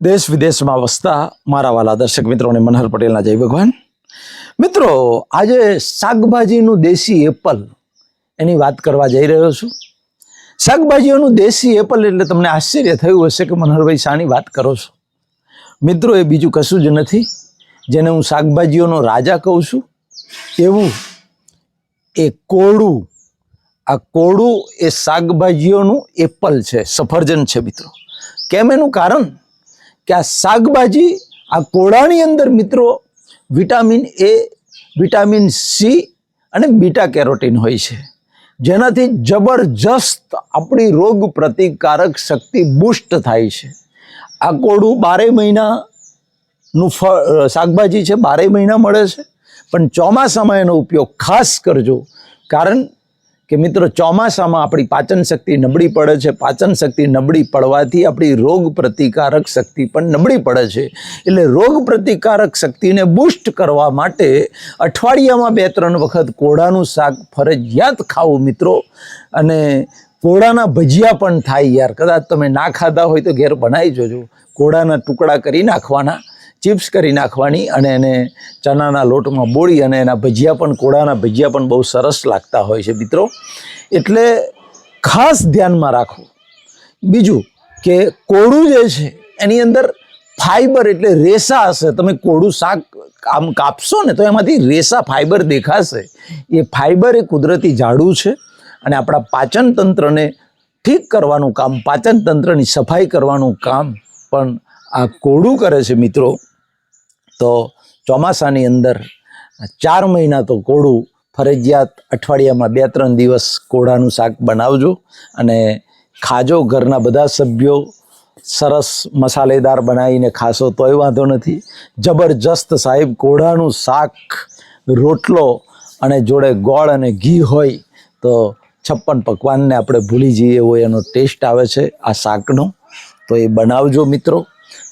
દેશ વિદેશમાં વસતા મારા વાલા દર્શક મિત્રોને મનહર પટેલના જય ભગવાન. મિત્રો, આજે શાકભાજીનું દેશી એપલ એની વાત કરવા જઈ રહ્યો છું. શાકભાજીઓનું દેશી એપલ એટલે તમને આશ્ચર્ય થયું હશે કે મનહરભાઈ શાની વાત કરો છો. મિત્રો, એ બીજું કશું જ નથી. જેને હું શાકભાજીઓનો રાજા કહું છું, એવું એ કોળું, આ કોળું એ શાકભાજીઓનું એપલ છે, સફરજન છે મિત્રો. કેમ એનું કારણ? કે આ શાકભાજી આ કોળાની અંદર મિત્રો વિટામિન એ, વિટામિન સી અને બીટા કેરોટીન હોય છે. જેનાથી જબરજસ્ત આપણી રોગ પ્રતિકારક શક્તિ બુસ્ટ થાય છે. આ કોળું બારે મહિનાનું ફળ શાકભાજી છે બારે મહિના મળે છે. પણ ચોમાસામાં એનો ઉપયોગ ખાસ કરજો. કારણ કે મિત્રો, ચોમાસામાં આપણી પાચન શક્તિ નબળી પડે છે. પાચન શક્તિ નબળી પડવાથી આપણી રોગ પ્રતિકારક શક્તિ પણ નબળી પડે છે. એટલે રોગ પ્રતિકારક શક્તિને બુસ્ટ કરવા માટે અઠવાડિયામાં બે ત્રણ વખત કોળાનું શાક ફરજિયાત ખાવું મિત્રો. અને કોળાના ભજીયા પણ થાય યાર. કદાચ તમે ના ખાધા હોય તો ઘેર બનાવી જોજો. કોળાના ટુકડા કરી નાખવાના. ચિપ્સ કરી નાખવાની અને એને ચણાના લોટમાં બોળી અને એના ભજીયા પણ, કોળાના ભજીયા પણ બહુ સરસ લાગતા હોય છે મિત્રો. એટલે ખાસ ધ્યાનમાં રાખો. બીજું કે કોળું જે છે, એની અંદર ફાઈબર એટલે રેસા હશે. તમે કોળું શાક આમ કાપશો ને તો એમાંથી રેસા ફાઈબર દેખાશે. એ ફાઈબર એ કુદરતી ઝાડું છે અને આપણા પાચન તંત્રને ઠીક કરવાનું કામ, પાચન તંત્રની સફાઈ કરવાનું કામ પણ આ કોળું કરે છે મિત્રો. તો ચોમાસાની અંદર ચાર મહિના તો કોળું ફરજિયાત અઠવાડિયામાં બે ત્રણ દિવસ કોળાનું શાક બનાવજો અને ખાજો ઘરના બધા સભ્યો સરસ મસાલેદાર બનાવીને ખાશો તોય વાંધો નથી. જબરજસ્ત સાહેબ, કોળાનું શાક, રોટલો અને જોડે ગોળ અને ઘી હોય તો છપ્પન પકવાનને આપણે ભૂલી જઈએ એવો એનો ટેસ્ટ આવે છે આ શાકનો. તો એ બનાવજો મિત્રો.